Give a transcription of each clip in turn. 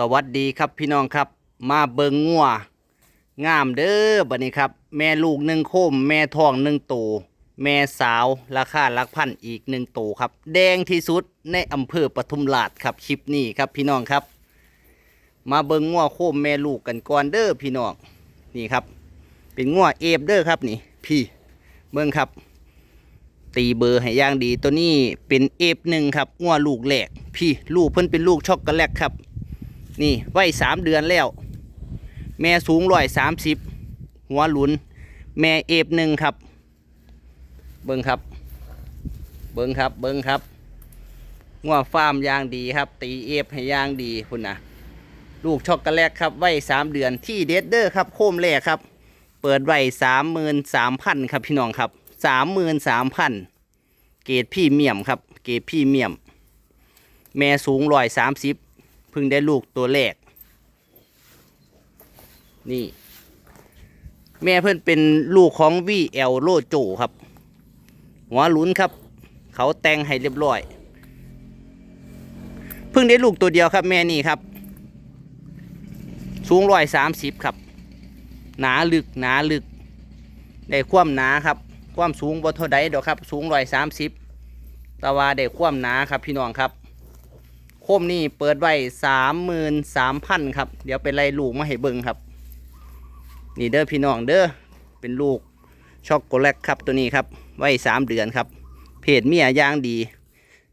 สวัสดีครับพี่น้องครับ มาเบิงงัวงามเด้อบัดนี้ครับ แม่ลูกหนึ่งโคม แม่ท้องหนึ่งตัวแม่สาวราคาลักพันอีกหนึ่งตัวครับ แดงที่สุดในอำเภอปทุมราชครับคลิปนี้ครับพี่น้องครับ มาเบิงงัวโคมแม่ลูกกันก่อนเด้อพี่น้องนี่ครับ เป็นงัวเอฟเด้อครับนี่ พี่เบิงครับ ตีเบอร์ให้อย่างดีตัวนี้เป็นเอฟหนึ่งครับงัวลูกแหลกพี่ลูกเพิ่นเป็นลูกช็อกโกแลตครับ นี่ไว้สามเดือนแล้ว แม่สูงร้อยสามสิบหัวหลุน แม่เอฟหนึ่งครับ เบิ้งครับ เบิ้งครับ เบิ้งครับงัวฟาร์มยางดีครับ ตีเอฟให้ยางดีคุณนะลูกช็อกโกแลตครับไว้สามเดือนที่เดดเดอร์ครับโคมแรกครับ เปิดไว้สามหมื่นสามพันครับพี่น้องครับสามหมื่นสามพันเกรดพี่เมียมครับ เกรดพี่เมียม แม่สูงร้อยสามสิบ พิ่งได้ลูกตัวแรก นี่ แม่เพิ่อนเป็นลูกของวีเอลโลโจครับ หัวหลุนครับ เขาแต่งให้เรียบร้อย เพิ่งได้ลูกตัวเดียวครับ แม่นี่ครับ สูงร้อยสามสิบครับ หนาลึกหนาลึก ได้ความหนาครับ ความสูงบ่เท่าใดดอกครับ สูงร้อยสามสิบต่ว่าได้ความหนาครับพี่น้องครับ โคมนี่เปิดไว้สามหมื่นสามพันครับ เดี๋ยวไปไล่ลูกมาให้เบิ่งครับ นี่เด้อพี่น้องเด้อเป็นลูกช็อกโกแลตครับตัวนี้ครับ ไว้สามเดือนครับ เพศเมียย่างดี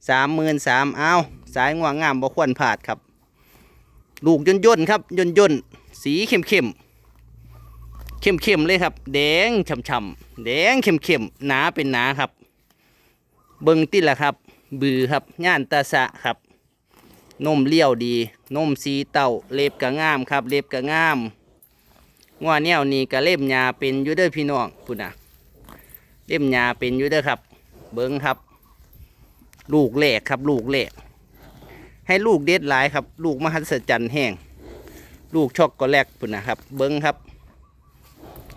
สามหมื่นสามเอาสายง่วงงามบ่ควรพลาดครับ ลูกย่นย่นครับย่นย่นสีเข้มเข้มเข้มเข้มเลยครับ แดงช่ำช่ำๆแดงเข้มเข้มหนาเป็นหนาครับ เบิ่งติละครับ บือครับย่านตาสะครับ นมเลี้ยวดี นมสีเต่าเล็บกะงามครับ เล็บกะงามงัวแนวนี้กะเล็บหญ้าเป็นยูเด้อพี่น้องพุ่นนะเล็บหญ้าเป็นยูเด้อครับ เบิ้งครับ ลูกแหลกครับ ลูกแหลกให้ลูกเด็ดหลายครับ ลูกมหัศจรรย์แห้งลูกช็อกโกแลตพุ่นนะครับ เบิ้งครับ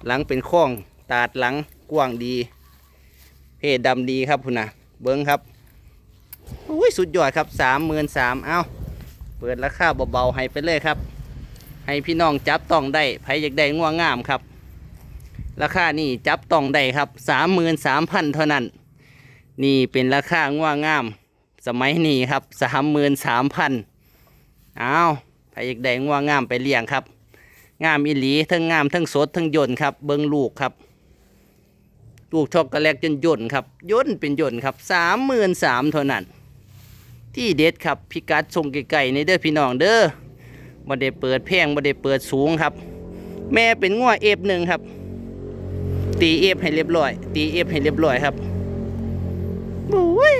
หลังเป็นข้องตาดหลังกว้างดี เพศดำดีครับพุ่นนะเบิ้งครับอุ้ยสุดยอดครับสามหมื่นสามเอ้า เปิดราคาเบาๆให้ไปเลยครับ ให้พี่น้องจับต้องได้ใครอยากได้ง่วงงามครับ ราคานี่จับต้องได้ครับสามหมื่นสามพันเท่านั้น นี่เป็นราคาง่วงงาม สมัยนี้ครับสามหมื่นสามพันเอาใครอยากได้ง่วงงามไปเลี้ยงครับ งามอิหลีทั้งงามทั้งสดทั้งยนต์ครับ เบิ้งลูกครับลูกช็อกโกแลตจนย่นครับย่นเป็นย่นครับสามหมื่นสามเท่านั้น ที่เด็ดครับพิกัดทรงไก่ๆในเด้อพี่น้องเด้อบ่ได้เปิดแพงบ่ได้เปิดสูงครับ แม่เป็นง้อเอฟหนึ่งครับ ตีเอฟให้เรียบร้อย ตีเอฟให้เรียบร้อยครับโอ้ย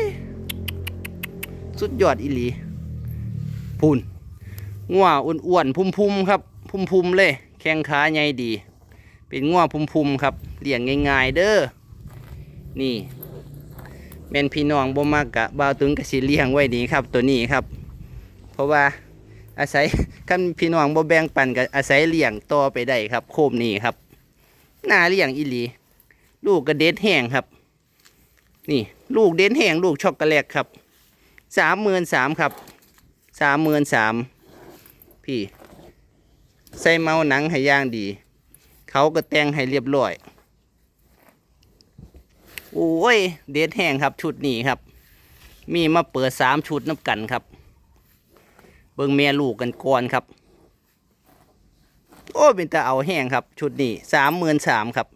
สุดยอดอีหลีพูนง้ออ้วนๆพุ่มๆครับ พุ่มๆเลย แข้งขาใหญ่ดี เป็นง้อพุ่มๆครับเลี้ยงง่าย ๆ เด้อนี่ แม่นพี่น้องบ่มากกะบ่าวตุนกะสิเลี้ยงไว้ดีครับ ตัวนี้ครับ เพราะว่าอาศัยคันพี่น้องบ่แบ่งปันก็อาศัยเลี้ยงต่อไปได้ครับ โคมนี้ครับน่าเลี้ยงอีหลี ลูกกระเด็ดแห้งครับ นี่ ลูกเด็ดแห้งลูกช็อกโกแลตครับสามหมื่นสามครับสามหมื่นสามพี่ ใส่เมาหนังให้ย่างดี เขาก็แต่งให้เรียบร้อย โอ้ย เด็ดแห้งครับชุดนี้ครับ มีมาเปิดสามชุดนับกันครับ เบิ่งแม่ลูกกันก่อนครับ โอ้เป็นตาเอาแห้งครับ ชุดนี้สามหมื่นสามครับ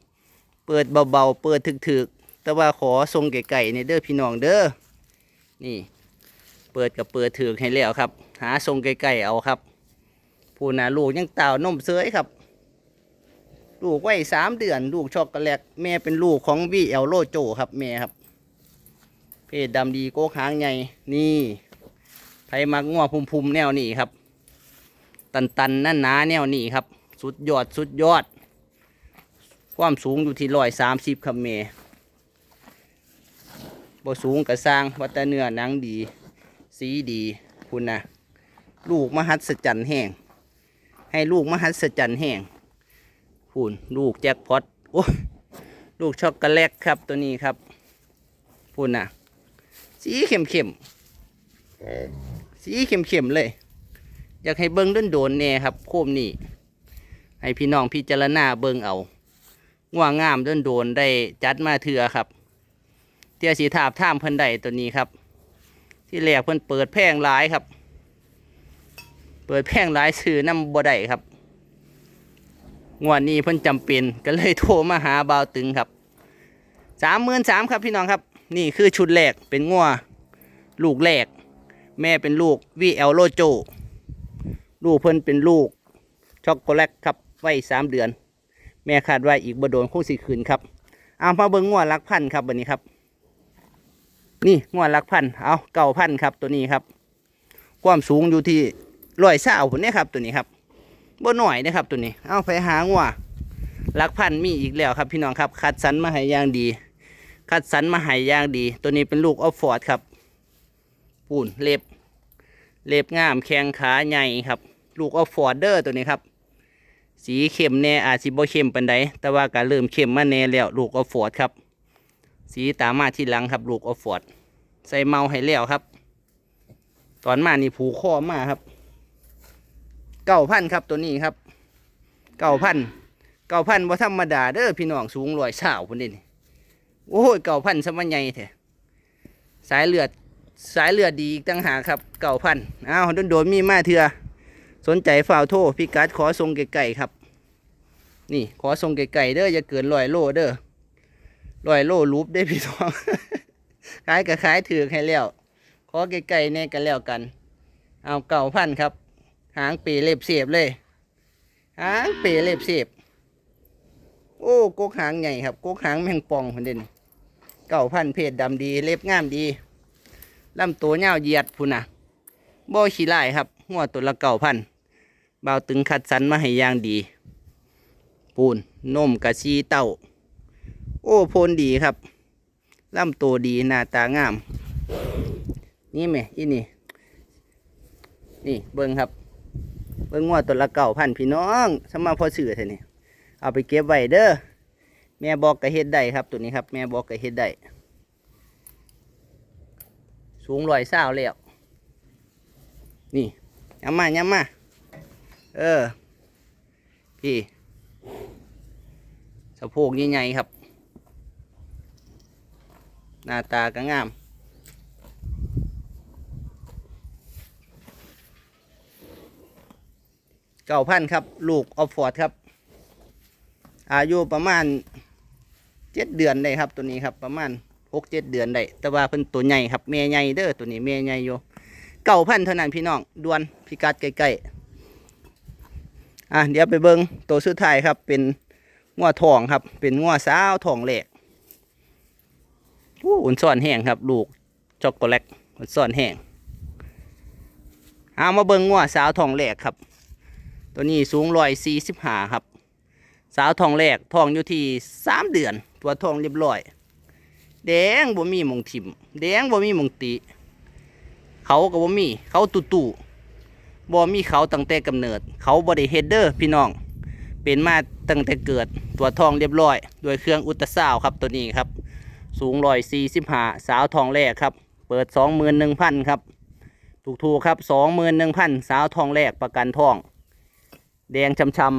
เปิดเบาๆ เปิดถึกๆ แต่ว่าขอทรงไก่ๆในเด้อพี่น้องเด้อ นี่ เปิดกับเปิดถึกให้แล้วครับ หาทรงไก่ๆเอาครับผู้น่ะลูกยังเต่านมเสยครับ ลูกไว้สามเดือน ลูกช็อกโกแลตแม่เป็นลูกของวีเอลโลโจครับแม่ครับ เพศดำดีโกกหางใหญ่นี่ไผมักงัวพุ่มๆแนวนี้ครับ ตันตันนั่นหนาแนวนี้ครับ สุดยอดสุดยอด ความสูงอยู่ที่ร้อยสามสิบครับแม่บ่สูงกระสร้างวัตเนื้อหนังดี สีดีคุณนะลูกมหัศจรรย์แห้งให้ลูกมหัศจรรย์แห้ง พูนลูกแจ็คพอตโอ้ลูกช็อกโกแลตครับตัวนี้ครับพูนน่ะสีเข้มเข้มสีเข้มเข้มเลย อยากให้เบิ้งด้นโดนแน่ครับ โคมนี่ให้พี่น้องพิจารณาเบิ้งเอาง่วงงามด้นโดนได้จัดมาเถือครับ เตียสีถาบท่ามเพิ่นได้ตัวนี้ครับ ที่แรกเพิ่นเปิดแพงหลายครับ เปิดแพงหลายซื้อน้ำบ่ได้ครับ งวดนี้เพิ่นจำเป็นก็เลยโทรมาหาบ่าวตึงครับสามหมื่นสามครับพี่น้องครับ นี่คือชุดแรกเป็นงัวลูกแรก แม่เป็นลูกวีเอลโลโจ ลูกเพิ่นเป็นลูกช็อกโกแลตครับไว้สามเดือน แม่คาดว่าอีกบ่โดนคงสิคืนครับเอามาเบิ่งงวหลักพันครับวันนี้ครับ นี่งวดลักพันเอาเก่าพันครับตัวนี้ครับ ความสูงอยู่ที่ร้อยเศร้าผมเนี่ยครับตัวนี้ครับ บ่หน่อยนะครับตัวนี้ เอาไปหางัวหลักพันมีอีกแล้วครับพี่น้องครับคัดสรรมาให้ย่างดี คัดสรรมาให้ย่างดี ตัวนี้เป็นลูกออฟฟอร์ดครับปูนเล็บ เล็บงามแข้งขาใหญ่ครับ ลูกออฟฟอร์ดเดอร์ตัวนี้ครับ สีเข้มแน่อาจสิบ่เข้มปานใดแต่ว่าก็เริ่มเข้มมาแน่แล้วลูกออฟฟอร์ดครับ สีตามมาที่หลังครับลูกออฟฟอร์ดใส่เมาให้แล้วครับ ตอนมานี่ผูกข้อมาครับ เก้าพันครับตัวนี้ครับเก้าพันเก้าพันบ่ธรรมดาเด้อพี่น้องสูงร้อยเช้าพุ่นนี่นี่โอ้ยเก้าพันสมัยใหญ่แท้สายเลือดสายเลือดดีอีกตั้งหาครับเก้าพันอ้าวโดนโดนๆมีมาเถื่อสนใจฝ่าวโทรพี่กัดขอทรงไก่ๆครับ นี่ขอทรงไก่ๆเด้ออย่าเกินร้อยโลเด้อร้อยโลรูปได้อพี่น้องขายก็ขายถือให้แล้วขอไกลๆเนี่ยกันแล้วกัน เอาเก่าพันครับ หางปีเล็บเสียบเลย หางปีเล็บเสียบ โอ้กกหางใหญ่ครับกกหางแมงป่องคนเด่นเก่าพันเพศดำดี เล็บงามดีลำตัวเงาเหยียดพุ่นนะบ่ขี้ไล่ครับหัวตัวละเก่าพันเบาวตึงคัดสันมาให้ย่างดี ปูนนมกะชีเต้า โอ้โพนดีครับลำตัวดีหน้าตางาม นี่ไหมอีนี่ นี่เบิ้งครับ เบิ้งงวดตัวละเก่าพันพี่น้องสมมาพอสื่อเท่านี้เอาไปเก็บไว้เด้อแม่บอกกระเฮ็ดได้ครับตัวนี้ครับ แม่บอกกระเฮ็ดได้สูงร้อยเศร้าแล้วนี่ย้ำมาย้ำมาเออ พี่สะโพกใหญ่ๆครับ หน้าตาก็งาม เก้าพันครับ ลูกออฟฟอร์ดครับ อายุประมาณเจ็ดเดือนได้ครับตัวนี้ครับประมาณหกเจ็ดเดือนได้แต่ว่าเพิ่นตัวใหญ่ครับเมียใหญ่เด้อตัวนี้เมียใหญ่อยู่เก้าพันเท่านั้นพี่น้องดวนพิกัดใกล้ๆอะเดี๋ยวไปเบิ้งตัวสุดท้ายครับ เป็นงัวทองครับ เป็นงัวสาวทองแหลกอู้อุ่นซ่อนแห้งครับ ลูกช็อกโกแลตอุ่นซ่อนแห้งเอามาเบิ่งงัวสาวทองแหลกครับ ตัวนี้สูงร้อยสี่สิบห้าครับ สาวทองแหลกทองอยู่ที่สามเดือน ตัวทองเรียบร้อย แดงบ่มีมงถิมแดงบ่มีมงติ เขาก็บ่มี เขาตุตุบ่มีเขาตั้งแต่กำเนิด เขาบ่ได้เฮดเดอร์พี่น้อง เป็นมาตั้งแต่เกิด ตัวทองเรียบร้อย ด้วยเครื่องอุตราวครับตัวนี้ครับ สูงร้อยสี่สิบห้าสาวทองแรกครับ เปิดสองหมื่นหนึ่งพันครับ ถูกถูกๆครับสองหมื่นหนึ่งพันสาวทองแรกประกันทอง แดงช้ำ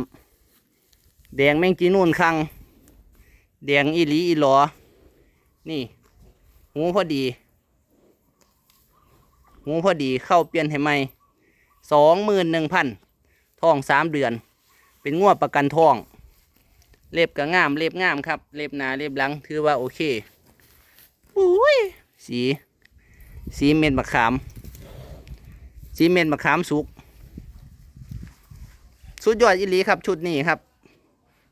ๆแดงแมงจีนูนคัง แดงอีหลีอีหลอ นี่หูพอดีหูพอดีเข้าเปลี่ยนให้ใหม่สองหมื่นหนึ่งพันทองสามเดือน เป็นงวดประกันทอง เล็บก็งาม เล็บงามครับ เล็บหนาเล็บหลัง ถือว่าโอเคอุ้ยสี สีเม็ดมะขาม สีเม็ดมะขามสุก สุดยอดอีหลีครับชุดนี้ครับ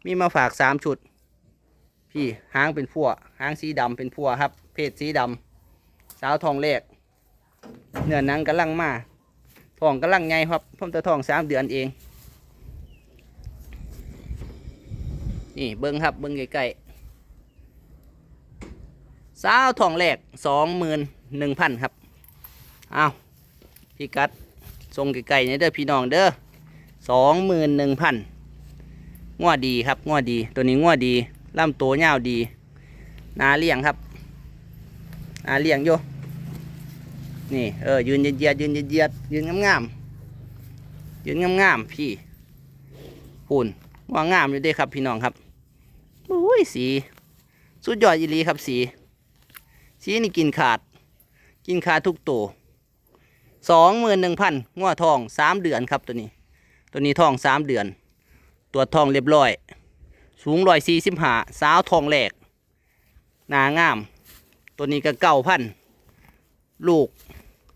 มีมาฝากสามชุด พี่หางเป็นพัวหางสีดำเป็นพัวครับ เพศสีดำสาวทองแรกเนื้อหนังกำลังมาทองกำลังไงครับพ่มต่ทองสามเดือนเอง นี่เบิ้งครับเบิ้งใกล้ๆสาวทองแรกสองหมื่นหนึ่งพันครับอ้าวพี่กัดทรงไกลๆเนี่ยเด้อพี่น้องเด้อ สองหมื่นหนึ่งพันง้อดีครับง้อดี ตัวนี้ง้อดีลำตัวยาดี นาเลี้ยงครับ นาเลี้ยงโยนี่เออยืนเยียดยืนเยียดยืนงามๆยืนงามๆพี่หุ่นว่างามอยู่ด้ครับพี่น้องครับโอ้ยสีสุดยอดอีลีครับสี สีนี่กินขาด กินขาดทุกตัวสองหมื่นหนึ่งพันง้อทองสามเดือนครับตัวนี้ ตัวนี้ทองสามเดือน ตัวจทองเรียบร้อย สูงร้อยสี่สิบห้าสาวทองแหลกนางาม ตัวนี้ก็เก้าพัน ลูก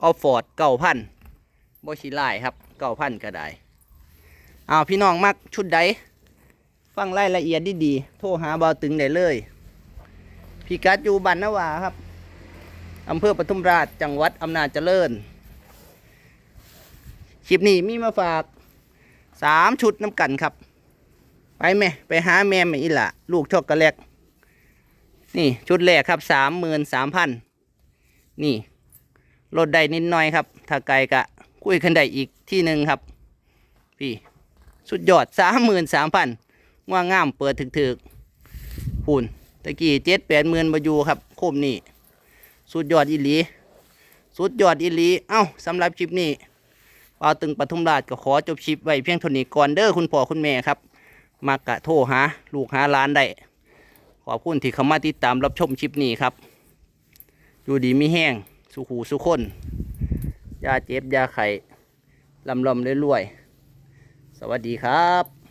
ออฟฟอร์ดเก้าพันบชิไลครับเก้าพันก็ได้เอาพี่น้องมักชุดใด ฟังรายละเอียดดีๆ โทรหาบาตึงได้เลยพี่กัดอยู่บ้านนาวาครับอำเภอปทุมราชจังหวัดอำนาจเจริญ คลิปนี้มีมาฝาก สามชุดน้ำกันครับ ไปแม่ ไปหาแม่แม่อีหละลูกช็อกโกแลตนี่ชุดแรกครับสามหมื่นสามพันนี่ลดได้นิดหน่อยครับ ถ้าไกลกะคุยกันได้อีกที่หนึ่งครับ พี่ สุดยอดสามหมื่นสามพันว่างามเปิดถึกๆหุ่นตะกี้เจ็ดแปดหมื่นบายูครับโคมนี่สุดยอดอีหลี สุดยอดอีหลี เอ้าสำหรับคลิปนี้ เอาตึงปทุมราชก็ขอจบชิปไว้เพียงเท่านี้ก่อนเด้อคุณพ่อคุณแม่ครับ มากะโทรหาลูกหาล้านได้ขอบคุณที่เข้ามาติดตามรับชมชิปนี้ครับ อยู่ดีมีแห้ง สุขูสุคนยาเจ็บยาไข่ลำลำเรื่อยๆ สวัสดีครับ